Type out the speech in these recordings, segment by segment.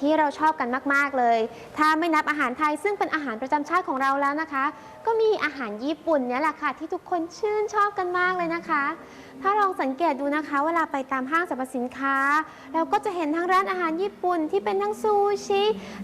ที่เราชอบกันมาก ๆ เลย ถ้าไม่นับอาหารไทยซึ่งเป็นอาหารประจำชาติของเราแล้วนะคะ ก็มีอาหารญี่ปุ่นเนี่ยแหละค่ะ ที่ทุกคนชื่นชอบกันมากเลยนะคะ ถ้าลองสังเกตดูนะคะ เวลาไปตามห้างสรรพสินค้า เราก็จะเห็นทั้งร้านอาหารญี่ปุ่นที่เป็นทั้งซูชิ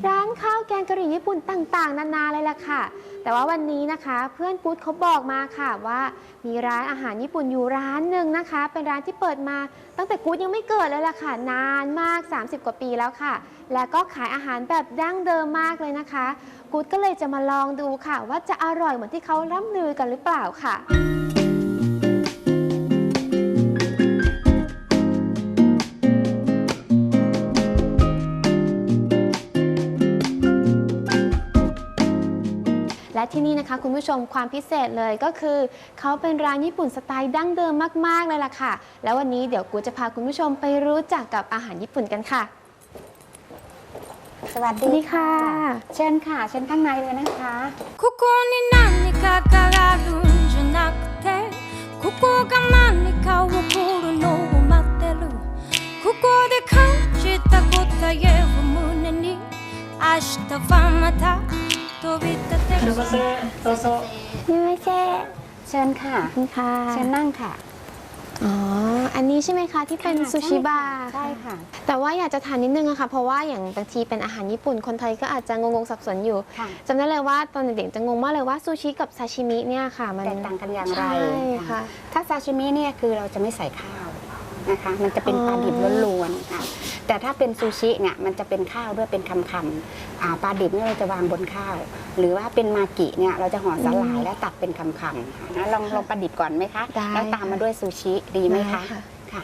ร้านข้าวแกงกะหรี่ญี่ปุ่นต่างๆ นานาเลยล่ะค่ะ แต่ว่าวันนี้นะคะเพื่อนกู๊ดเขาบอกมาค่ะว่ามีร้านอาหารญี่ปุ่นอยู่ร้านหนึ่งนะคะ เป็นร้านที่เปิดมา ตั้งแต่กู๊ดยังไม่เกิดเลยล่ะค่ะ นานมาก 30 กว่าปีแล้วค่ะ และก็ขายอาหารแบบดั้งเดิมมากเลยนะคะ กู๊ดก็เลยจะมาลองดูค่ะ ว่าจะอร่อยเหมือนที่เขาร่ำลือกันหรือเปล่าค่ะ ที่นี่นะคะ คุณผู้ชมความพิเศษเลยก็คือ เขาเป็นร้านญี่ปุ่นสไตล์ดั้งเดิมมาก ๆ เลยล่ะค่ะ แล้ววันนี้เดี๋ยวกูจะพาคุณผู้ชมไปรู้จักกับอาหารญี่ปุ่นกันค่ะ สวัสดีค่ะ เชิญค่ะ เชิญข้างในเลยนะคะะ เชิญค่ะ คุณค่ะเชิญนั่งค่ะ อ๋อ อันนี้ใช่ไหมคะที่เป็นค่ะซูชิบาร์ใช่ค่ะ แต่ว่าอยากจะถามนิดนึงอะค่ะ เพราะว่าอย่างบางทีเป็นอาหารญี่ปุ่นคนไทยก็อาจจะงงๆสับสนอยู่ค่ะ จำได้เลยว่าตอนเด็กๆจะงงมากเลยว่าซูชิกับซาชิมิเนี่ยค่ะ มันแตกต่างกันอย่างไรใช่ค่ะ ถ้าซาชิมิเนี่ยคือเราจะไม่ใส่ข้าวนะคะ มันจะเป็นอ๋อปลาดิบล้วนๆค่ะ แต่ถ้าเป็นซูชิเนี่ยมันจะเป็นข้าวด้วยเป็นคำๆอ่าปลาดิบเนี่ยเราจะวางบนข้าว หรือว่าเป็นมากิเนี่ยเราจะห่อสลายแล้วตัดเป็นคำๆค่ะนะลองลองปลาดิบก่อนไหมคะได้แล้วตามมาด้วยซูชิดีไหมคะได้ค่ะ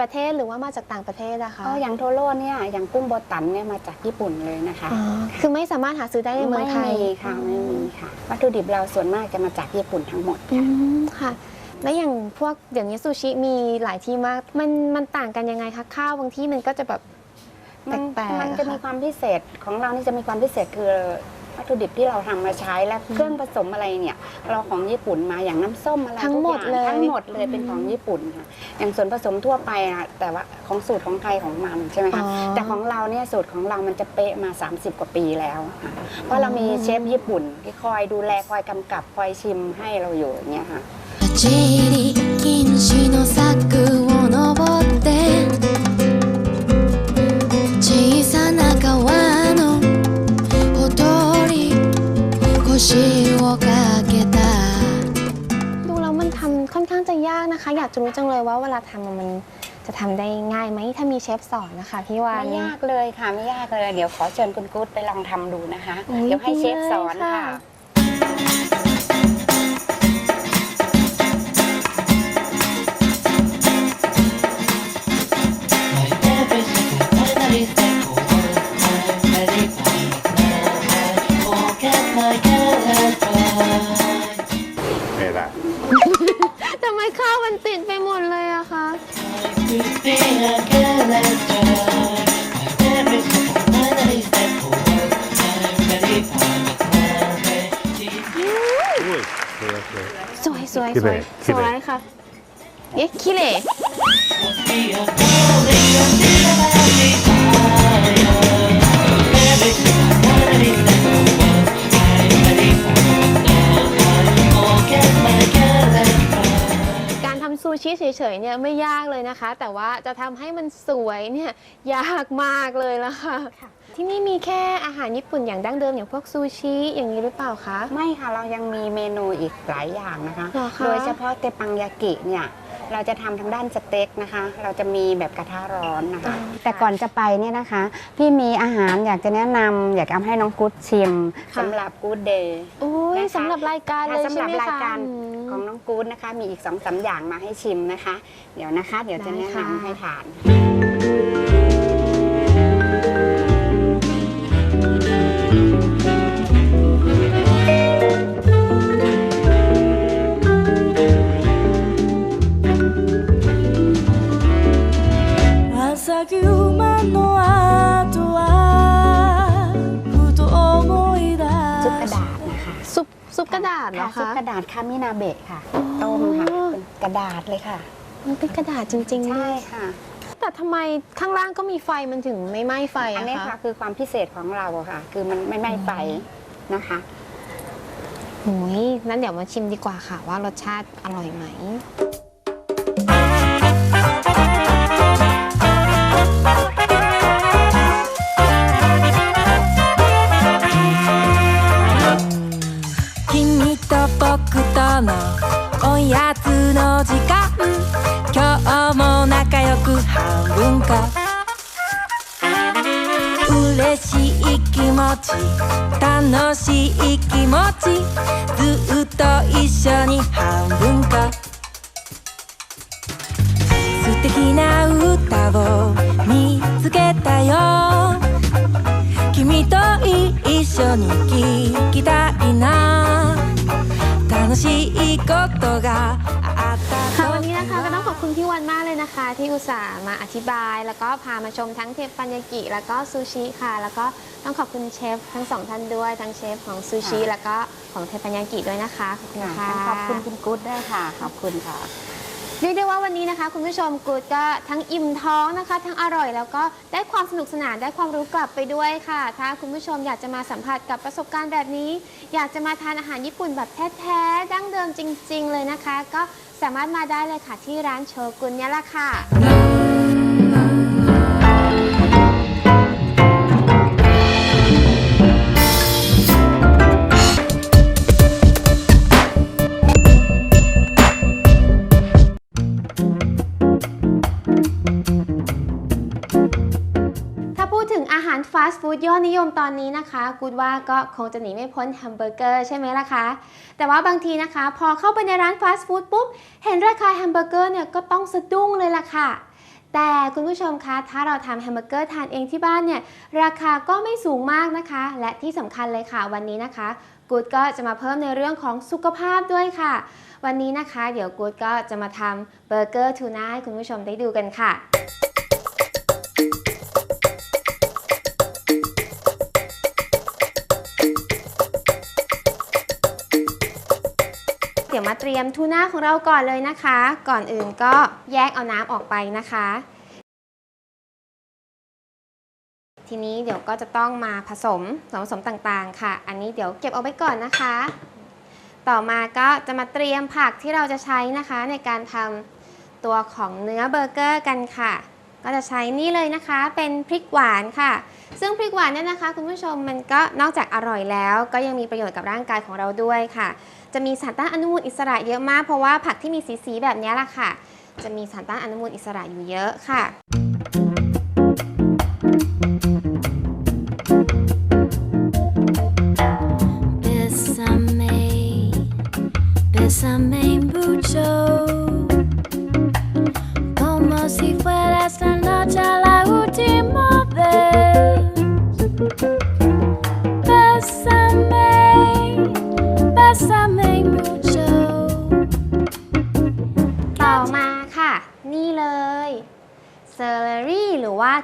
ประเทศหรือว่ามาจากต่างประเทศอะคะก็อย่างโทโร่เนี่ยอย่างกุ้งโบตันเนี่ยมาจากญี่ปุ่นเลยนะคะอ๋อคือไม่สามารถหาซื้อได้ในเมืองไทยไม่มีค่ะไม่มีค่ะ วัตถุดิบเราส่วนมากจะมาจากญี่ปุ่นทั้งหมดอืค่ะมค่ะแล้วอย่างพวกเดี๋ยวนี้ซูชิมีหลายที่มากมันมันต่างกันยังไงคะข้าวบางที่มันก็จะแบบมันแปลกๆมันอะจะค่ะมีความพิเศษของเรานี่จะมีความพิเศษคือ วัตถุดิบที่เราทำมาใช้และเครื่องผสมอะไรเนี่ย เราของญี่ปุ่นมาอย่างน้ำส้มอะไร ทั้งหมด ทุกอาง เลย ทั้งหมดเลยเป็นของญี่ปุ่นค่ะ อย่างส่วนผสมทั่วไปอะแต่ว่าของสูตรของใครของมันใช่ไหม อ๋ คะ อ แต่ของเราเนี่ยสูตรของเรามันจะเป๊ะมา 30 กว่าปีแล้วค่ะเพราะเรามีเชฟญี่ปุ่นที่คอยดูแลคอยกำกับคอยชิมให้เราอยู่อย่างเงี้ยค่ะ 立ち入り禁止の柵を登って ยากนะคะ อยากจะรู้จังเลยว่าเวลาทำมันจะทำได้ง่ายไหมถ้ามีเชฟสอนนะคะพี่วาน ไม่ยากเลยค่ะไม่ยากเลย เดี๋ยวขอเชิญคุณกู๊ดไปลองทำดูนะคะโอ้ยเดี๋ยวให้เชฟสอนดีเลยค่ะ ค่ะ สวยสวยขี้สเหร่วยขี้สเหร่วยค่ะเอ๊ะขี้เหร่ ซูชิเฉยๆเนี่ยไม่ยากเลยนะคะ แต่ว่าจะทำให้มันสวยเนี่ยยากมากเลยละค่ะ ที่นี่มีแค่อาหารญี่ปุ่นอย่างดั้งเดิมอย่างพวกซูชิอย่างนี้หรือเปล่าคะ ไม่ค่ะเรายังมีเมนูอีกหลายอย่างนะคะ เหรอคะ โดยเฉพาะเตปังยากิเนี่ยเราจะทำทางด้านสเต็กนะคะ เราจะมีแบบกระทะร้อนนะคะ แต่ก่อนจะไปเนี่ยนะคะ พี่มีอาหารอยากจะแนะนำอยากเอาให้น้องกู๊ดชิมสำหรับกู๊ดเดย์ โอ้ยนะคะ สำหรับรายการเลยสำหใช่รับไหมรายคะการอืม ของน้องกู๊ดนะคะ มีอีกสองสาอย่างมาให้ชิมนะคะ เดี๋ยวนะคะ เดี๋ยวจะแนะนำให้ทาน Raza que humano. าษเหรอซุปคะ กระดาษคามินาเบะค่ะอ๋อต้มค่ะ เป็นกระดาษเลยค่ะ มันเป็นกระดาษจริงๆด้ใช่วยค่ะ แต่ทำไมข้างล่างก็มีไฟมันถึงไม่ไหม้ไฟอันอะนี้คะค่ะคือความพิเศษของเราอะค่ะ คือมันไม่ไหม้ไฟนะคะ โอ้ยนั้นเดี๋ยวมาชิมดีกว่าค่ะว่ารสชาติอร่อยไหม か。嬉しい気持ち。楽しい気持ち。ずっと一緒に半分か。素敵な歌を見つけたよ。君と一緒に聴きたいな。楽しいことがあったと คะก็ต้องขอบคุณพี่วันมากเลยนะคะ ที่อุตส่าห์มาอธิบาย แล้วก็พามาชมทั้งเทปปัญญากิ แล้วก็ซูชิค่ะ แล้วก็ต้องขอบคุณเชฟทั้งสองท่านด้วย ทั้งเชฟของซูชิค่ะแล้วก็ของเทปปัญญากิด้วยนะคะ ขอบคุณค่ะขอบคุณคุณกุ๊ดด้วยค่ะ ขอบคุณค่ะ เรียกได้ว่าวันนี้นะคะ คุณผู้ชมกูดก็ทั้งอิ่มท้องนะคะ ทั้งอร่อยแล้วก็ได้ความสนุกสนานได้ความรู้กลับไปด้วยค่ะ ถ้าคุณผู้ชมอยากจะมาสัมผัสกับประสบการณ์แบบนี้ อยากจะมาทานอาหารญี่ปุ่นแบบแท้ๆดั้งเดิมจริง ๆ เลยนะคะ ก็สามารถมาได้เลยค่ะที่ร้านโชกุนเนี่ยแหละค่ะ ดยอดนิยมตอนนี้นะคะกูดว่าก็คงจะหนีไม่พ้นแฮมเบอร์เกอร์ใช่ไหมล่ะคะ แต่ว่าบางทีนะคะ พอเข้าไปในร้านฟาสต์ฟู้ดปุ๊บ เห็นราคาแฮมเบอร์เกอร์เนี่ยก็ต้องสะดุ้งเลยล่ะค่ะ แต่คุณผู้ชมคะ ถ้าเราทำแฮมเบอร์เกอร์ทานเองที่บ้านเนี่ย ราคาก็ไม่สูงมากนะคะ และที่สำคัญเลยค่ะวันนี้นะคะกูดก็จะมาเพิ่มในเรื่องของสุขภาพด้วยค่ะ วันนี้นะคะ เดี๋ยวกูดก็จะมาทำเบอร์เกอร์ทูน่าให้คุณผู้ชมได้ดูกันค่ะ มาเตรียมทูน่าของเราก่อนเลยนะคะ ก่อนอื่นก็แยกเอาน้ำออกไปนะคะ ทีนี้เดี๋ยวก็จะต้องมาผสมส่วนผสมต่างๆ ค่ะ อันนี้เดี๋ยวเก็บเอาไว้ก่อนนะคะ ต่อมาก็จะมาเตรียมผักที่เราจะใช้นะคะ ในการทำตัวของเนื้อเบอร์เกอร์กันค่ะ ก็จะใช้นี่เลยนะคะ เป็นพริกหวานค่ะซึ่งพริกหวานเนี่ยนะคะ คุณผู้ชมมันก็นอกจากอร่อยแล้ว ก็ยังมีประโยชน์กับร่างกายของเราด้วยค่ะ จะมีสารต้านอนุมูลอิสระเยอะมาก เพราะว่าผักที่มีสีๆแบบนี้ล่ะค่ะ จะมีสารต้านอนุมูลอิสระอยู่เยอะค่ะ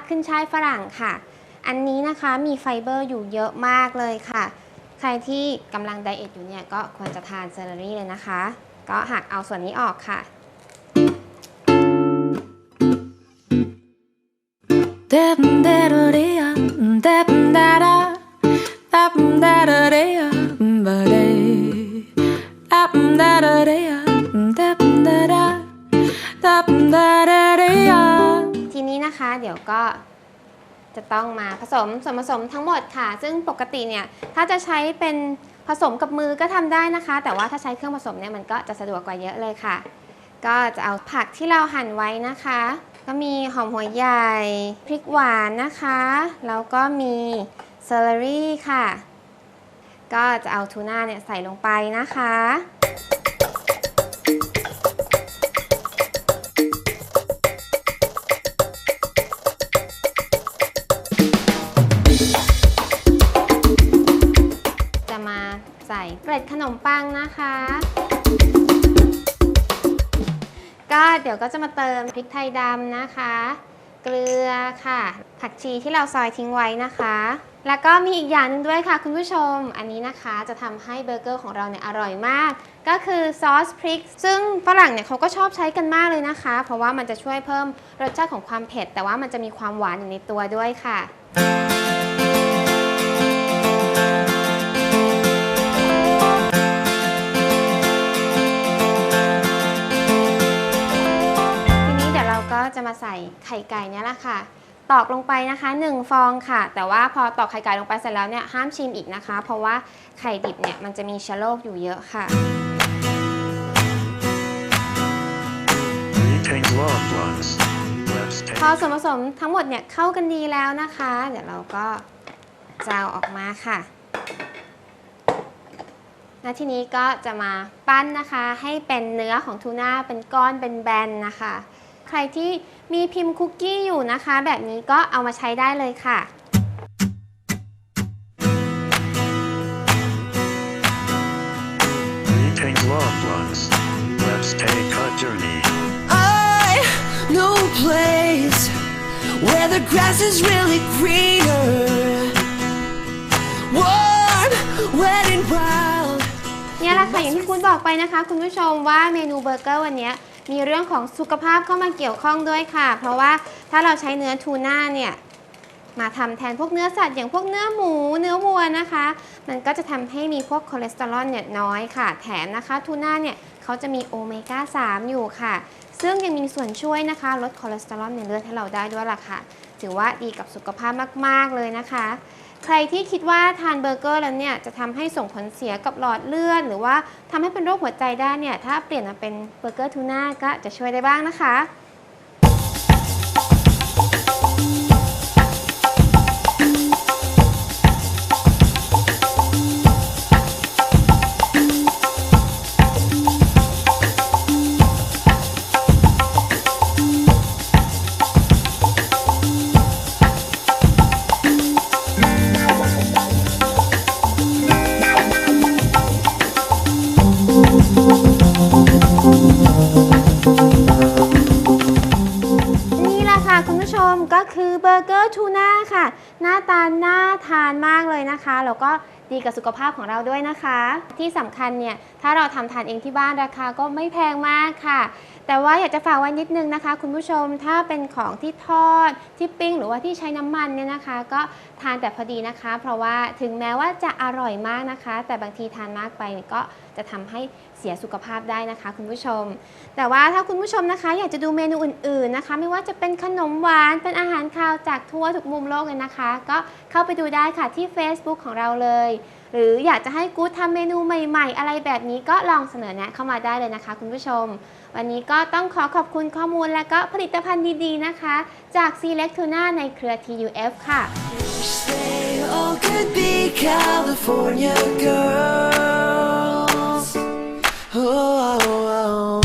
ขึ้นช่ายฝรั่งค่ะ อันนี้นะคะมีไฟเบอร์อยู่เยอะมากเลยค่ะ ใครที่กำลังไดเอทอยู่เนี่ยก็ควรจะทานเซอร์รี่เลยนะคะ ก็หักเอาส่วนนี้ออกค่ะ จะต้องมาผสมส่วนผสมทั้งหมดค่ะ ซึ่งปกติเนี่ยถ้าจะใช้เป็นผสมกับมือก็ทำได้นะคะ แต่ว่าถ้าใช้เครื่องผสมเนี่ยมันก็จะสะดวกกว่าเยอะเลยค่ะ ก็จะเอาผักที่เราหั่นไว้นะคะ ก็มีหอมหัวใหญ่พริกหวานนะคะแล้วก็มีเซอร์รี่ค่ะ ก็จะเอาทูน่าเนี่ยใส่ลงไปนะคะ เกล็ดขนมปังนะคะ ก็เดี๋ยวก็จะมาเติมพริกไทยดำนะคะ เกลือค่ะ ผักชีที่เราซอยทิ้งไว้นะคะ แล้วก็มีอีกอย่างหนึงด้วยค่ะคุณผู้ชม อันนี้นะคะจะทำให้เบอร์เกอร์ของเราเนี่ยอร่อยมาก ก็คือซอสพริก ซึ่งฝรั่งเนี่ยเขาก็ชอบใช้กันมากเลยนะคะ เพราะว่ามันจะช่วยเพิ่มรสชาติของความเผ็ด แต่ว่ามันจะมีความหวานอยู่ในตัวด้วยค่ะ มาใส่ไข่ไก่เนี่ยแหละค่ะ ตอกลงไปนะคะ 1 ฟองค่ะ แต่ว่าพอตอกไข่ไก่ลงไปเสร็จแล้วเนี่ยห้ามชิมอีกนะคะ เพราะว่าไข่ดิบเนี่ยมันจะมีเชื้อโรคอยู่เยอะค่ะ พอส่วนผสมทั้งหมดเนี่ยเข้ากันดีแล้วนะคะ เดี๋ยวเราก็จะเอาออกมาค่ะและทีนี้ก็จะมาปั้นนะคะให้เป็นเนื้อของทูน่าเป็นก้อนเป็นแบนนะคะ รที่มีพิมพ์คุกกี้อยู่นะคะ แบบนี้ก็เอามาใช้ได้เลยค่ะ Greetings, loved ones. Let's take a journey. I know a place where the grass is really greener. Warm, wet and wild. เนี่ยแหละค่ะอย่างที่คุณบอกไปนะคะ คุณผู้ชมว่าเมนูเบอร์เกอร์วันนี้ มีเรื่องของสุขภาพเข้ามาเกี่ยวข้องด้วยค่ะ เพราะว่าถ้าเราใช้เนื้อทูน่าเนี่ยมาทำแทนพวกเนื้อสัตว์อย่างพวกเนื้อหมูเนื้อวัวนะคะ มันก็จะทำให้มีพวกคอเลสเตอรอลเนี่ยน้อยค่ะ แถมนะคะทูน่าเนี่ยเขาจะมีโอเมก้า 3 อยู่ค่ะ ซึ่งยังมีส่วนช่วยนะคะ ลดคอเลสเตอรอลในเลือดให้เราได้ด้วยล่ะค่ะ ถือว่าดีกับสุขภาพมาก ๆ เลยนะคะ ใครที่คิดว่าทานเบอร์เกอร์แล้วเนี่ยจะทำให้ส่งผลเสียกับหลอดเลือดหรือว่าทำให้เป็นโรคหัวใจได้เนี่ยถ้าเปลี่ยนมาเป็นเบอร์เกอร์ทูน่าก็จะช่วยได้บ้างนะคะ นมากเลยนะคะ แล้วก็ดีกับสุขภาพของเราด้วยนะคะ ที่สำคัญเนี่ยถ้าเราทำทานเองที่บ้านราคาก็ไม่แพงมากค่ะ แต่ว่าอยากจะฝากไว้นิดนึงนะคะ คุณผู้ชมถ้าเป็นของที่ทอดที่ปิ้งหรือว่าที่ใช้น้ำมันเนี่ยนะคะ ก็ทานแต่พอดีนะคะ เพราะว่าถึงแม้ว่าจะอร่อยมากนะคะ แต่บางทีทานมากไปก็จะทำให้ สียสุขภาพได้นะคะ คุณผู้ชม แต่ว่าถ้าคุณผู้ชมนะคะ อยากจะดูเมนูอื่นๆนะคะ ไม่ว่าจะเป็นขนมหวานเป็นอาหารคาวจากทั่วทุกมุมโลกเลยนะคะ ก็เข้าไปดูได้ค่ะที่ Facebook ของเราเลย หรืออยากจะให้กู๊ดทำเมนูใหม่ๆ อะไรแบบนี้ก็ลองเสนอแนะเข้ามาได้เลยนะคะ คุณผู้ชม วันนี้ก็ต้องขอขอบคุณข้อมูลและก็ผลิตภัณฑ์ดีๆนะคะ จาก c l e c t u n a ในเครือ TUF ค่ะ They all could be California girl oh, oh, oh.